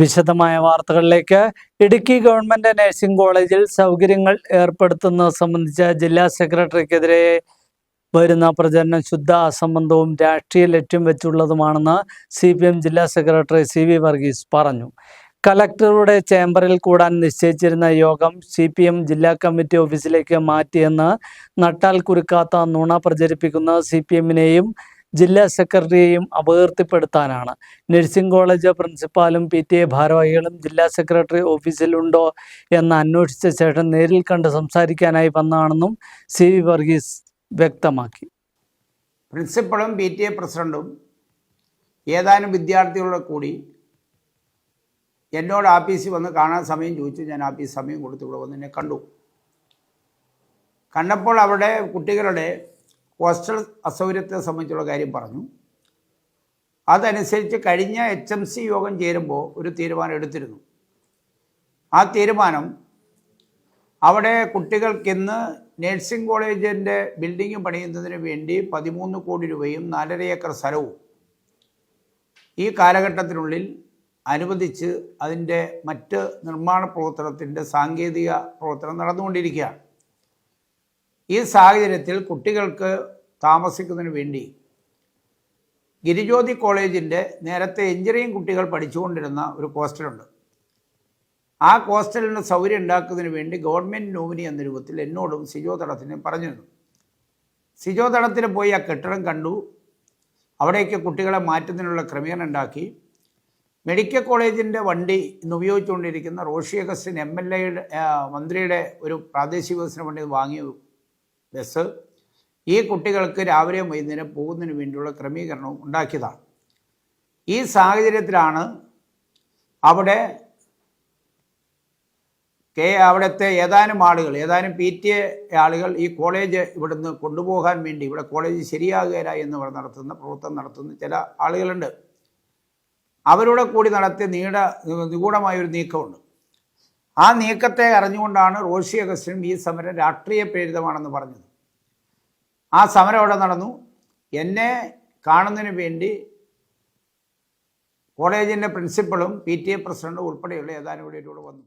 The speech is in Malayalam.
വിശദമായ വാർത്തകളിലേക്ക്. ഇടുക്കി ഗവൺമെന്റ് നഴ്സിംഗ് കോളേജിൽ സൗകര്യങ്ങൾ ഏർപ്പെടുത്തുന്നത് സംബന്ധിച്ച ജില്ലാ സെക്രട്ടറിക്കെതിരെ വരുന്ന പ്രചരണം ശുദ്ധ അസംബന്ധവും രാഷ്ട്രീയ ലക്ഷ്യം വെച്ചുള്ളതുമാണെന്ന് സി പി എം ജില്ലാ സെക്രട്ടറി സി വി വർഗീസ് പറഞ്ഞു. കലക്ടറുടെ ചേംബറിൽ കൂടാൻ നിശ്ചയിച്ചിരുന്ന യോഗം സി പി എം ജില്ലാ കമ്മിറ്റി ഓഫീസിലേക്ക് മാറ്റിയെന്ന് നട്ടാൽ കുരുക്കാത്ത നുണ പ്രചരിപ്പിക്കുന്ന സി പി എമ്മിനെയും ജില്ലാ സെക്രട്ടറിയെയും അപകീർത്തിപ്പെടുത്താനാണ്. നഴ്സിംഗ് കോളേജ് പ്രിൻസിപ്പാലും പി ടി എ ഭാരവാഹികളും ജില്ലാ സെക്രട്ടറി ഓഫീസിലുണ്ടോ എന്ന് അന്വേഷിച്ച ശേഷം നേരിൽ കണ്ട് സംസാരിക്കാനായി വന്നാണെന്നും സി വി വർഗീസ് വ്യക്തമാക്കി. പ്രിൻസിപ്പളും പി ടി എ പ്രസിഡന്റും ഏതാനും വിദ്യാർത്ഥികളോട് കൂടി എന്നോട് ആഫീസിൽ വന്ന് കാണാൻ സമയം ചോദിച്ചു. ഞാൻ ആഫീസ് സമയം കൊടുത്തു ഇവിടെ വന്ന് എന്നെ കണ്ടു. കണ്ടപ്പോൾ അവിടെ കുട്ടികളുടെ ഹോസ്റ്റൽ അസൗകര്യത്തെ സംബന്ധിച്ചുള്ള കാര്യം പറഞ്ഞു. അതനുസരിച്ച് കഴിഞ്ഞ എച്ച് എം സി യോഗം ചേരുമ്പോൾ ഒരു തീരുമാനം എടുത്തിരുന്നു. ആ തീരുമാനം അവിടെ കുട്ടികൾക്കിന്ന് നഴ്സിംഗ് കോളേജിന്റെ ബിൽഡിംഗ് പണിയുന്നതിന് വേണ്ടി പതിമൂന്ന് കോടി രൂപയും നാലര ഏക്കർ സ്ഥലവും ഈ കാലഘട്ടത്തിനുള്ളിൽ അനുവദിച്ച് അതിന്റെ മറ്റ് നിർമ്മാണ പ്രവർത്തനത്തിന്റെ സാങ്കേതിക പ്രവർത്തനം നടന്നുകൊണ്ടിരിക്കുകയാണ്. ഈ സാഹചര്യത്തിൽ കുട്ടികൾക്ക് താമസിക്കുന്നതിന് വേണ്ടി. ഗിരിജ്യോതി കോളേജിന്റെ നേരത്തെ എഞ്ചിനീയറിംഗ് കുട്ടികൾ പഠിച്ചുകൊണ്ടിരുന്ന ഒരു ഹോസ്റ്റലുണ്ട്. ആ ഹോസ്റ്റലിന് സൗകര്യം ഉണ്ടാക്കുന്നതിന് വേണ്ടി ഗവൺമെന്റ് നോമിനി എന്ന രൂപത്തിൽ എന്നോടും സിജോ തടത്തിനും പറഞ്ഞിരുന്നു സിജോ തടത്തിന് പോയി ആ കെട്ടിടം കണ്ടു. അവിടേക്ക് കുട്ടികളെ മാറ്റുന്നതിനുള്ള ക്രമീകരണം ഉണ്ടാക്കി. മെഡിക്കൽ കോളേജിന്റെ വണ്ടി ഇന്ന് ഉപയോഗിച്ചുകൊണ്ടിരിക്കുന്ന റോഷി അഗസ്റ്റിൻ എം എൽ എയുടെ മന്ത്രിയുടെ ഒരു പ്രാദേശിക വികസന വണ്ടി വാങ്ങിയ ബസ്. ഈ കുട്ടികൾക്ക് രാവിലെയും വൈകുന്നേരം പോകുന്നതിന് വേണ്ടിയുള്ള ക്രമീകരണവും ഉണ്ടാക്കിയതാണ്. ഈ സാഹചര്യത്തിലാണ് അവിടെ കെ അവിടുത്തെ ഏതാനും ആളുകൾ ഏതാനും പി ടി എ ആളുകൾ ഈ കോളേജ് ഇവിടുന്ന് കൊണ്ടുപോകാൻ വേണ്ടി ഇവിടെ കോളേജ് ശരിയാകുകയില്ല എന്ന് പറഞ്ഞ് നടത്തുന്ന പ്രവർത്തനം നടത്തുന്ന ചില ആളുകളുണ്ട്. അവരുടെ കൂടി നടത്തിയ നീണ്ട നിഗൂഢമായൊരു നീക്കമുണ്ട്. ആ നീക്കത്തെ അറിഞ്ഞുകൊണ്ടാണ് റോഷി അഗസ്റ്റിനും ഈ സമരം രാഷ്ട്രീയ പ്രേരിതമാണെന്ന് പറഞ്ഞത്. ആ സമരം അവിടെ നടന്നു. എന്നെ കാണുന്നതിന് വേണ്ടി കോളേജിന്റെ പ്രിൻസിപ്പളും പി ടി എ പ്രസിഡന്റും ഉൾപ്പെടെയുള്ള ഏതാനും ഇവിടെ വന്നു.